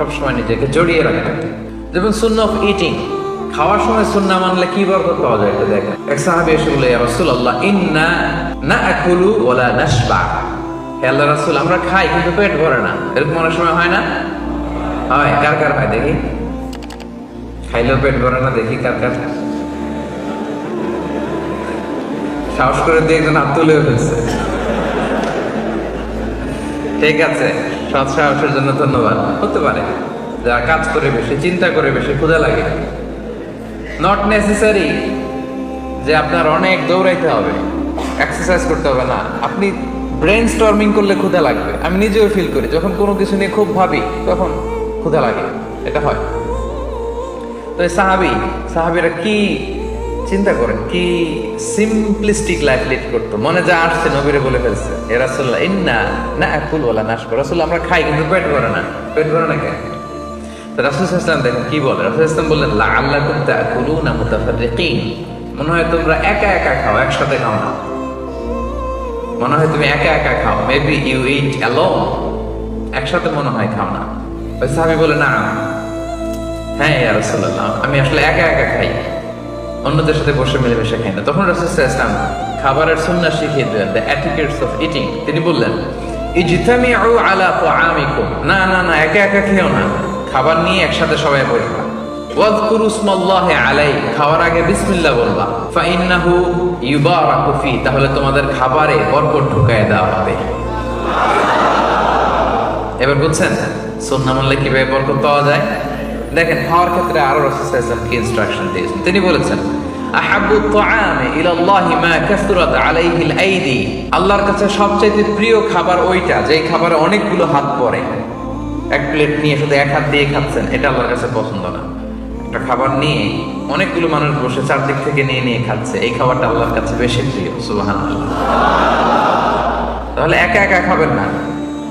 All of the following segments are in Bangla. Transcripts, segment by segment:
সবসময় নিজেকে জড়িয়ে রাখবেন যেমন শূন্য অফ ইটিং, খাওয়ার সময় সুন্না মানলে কি বরকত পাওয়া যায় এটা দেখেন। এক সাহাবী এসে বলে রাসূলুল্লাহ, ইন্না নাআকুলু ওয়ালা নাশবা। হে আল্লাহ রাসূল, আমরা খাই কিন্তু পেট ভরে না। এরকম অনেক সময় হয় না? হয়। কার কার হয় দেখি? খাইলেও পেট ভরে না, দেখি কার কার সাহস করে দিয়ে একজন হাত তুলে ফেলছে। ঠিক আছে, সৎ সাহসের জন্য ধন্যবাদ। হতে পারে যারা কাজ করে বেশি, চিন্তা করে বেশি, ক্ষুধা লাগে। নট নেসেসারি যে আপনার অনেক দৌড়াইতে হবে এক্সারসাইজ করতে হবে না। আপনি ব্রেন স্টর্মিং করলে ক্ষুধা লাগবে। আমি নিজেও ফিল করি, যখন কোনো কিছু নিয়ে খুব ভাবি, তখন ক্ষুধা লাগে। এটা হয়। তো সাহাবি, সাহাবিরা কি চিন্তা করেন, কি সিম্পলিস্টিক লাইফ লিড করতো। মনে যা আসছে, নবীরে বলে ফেলছে, এ রাসুল্লাহ ইন্না না একুল বলা নাশ করে রাসুল্লাহ আমরা খাই, কিন্তু পেট ভরে না। পেট ভরে না কেন? রাসুল ইসলাম দেখেন, কি বলে? রাসুল ইসলাম বললেন লা আল্লাহ কুমতা না মনে হয় তোমরা একা একা খাও, একসাথে খাও না। মনে হয় তুমি একা একা খাও মেবি ইউ ইট অ্যালোন একসাথে মনে হয় খাও না। ওই সাহাবি বলে না হ্যাঁ ইয়া আমি আসলে একা একা খাই। অন্যদের সাথে বসে মিলেমিশে খাই না। তখন রাসূল ইসলাম খাবারের সুন্নাহ শিখিয়ে দিলেন দ্য অ্যাটিকেটস অফ ইটিং তিনি বললেন আলা তাআমিকুম। না না না, একা খেও না। খাবার নিয়ে একসাথে সবাই বসবা। ওয়াজকুরু আলাই খাওয়ার আগে বলবা। তাহলে তোমাদের খাবারে বরকত ঢুকায় দেওয়া হবে। এবার বুঝছেন? সুন্নাহ মানলে কীভাবে বরকত পাওয়া যায়? দেখেন খাওয়ার ক্ষেত্রে আরও রাসূল কি ইনস্ট্রাকশন দিয়েছেন? তিনি বলেছেন আল্লাহর কাছে সবচেয়ে প্রিয় খাবার ওইটা, যেই খাবারে অনেকগুলো হাত পড়ে। এক প্লেট নিয়ে শুধু এক হাত দিয়ে খাচ্ছেন, এটা আল্লাহর কাছে পছন্দ না। একটা খাবার নিয়ে অনেকগুলো মানুষ বসে চারদিক থেকে নিয়ে নিয়ে খাচ্ছে, এই খাবারটা আল্লাহর কাছে বেশি প্রিয়, সুবহানাল্লাহ। তাহলে একা একা খাবেন না।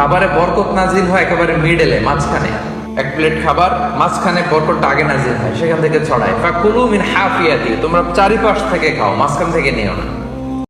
খাবারে বরকত নাজিল হয় একেবারে মিডেলে মাঝখানে। এক প্লেট খাবার, মাঝখানে বরকতটা আগে নাজিল হয়, সেখান থেকে ছড়ায়। ফাকুলু মিন হাফিয়াতি, তোমরা চারিপাশ থেকে খাও, মাঝখান থেকে নিও না।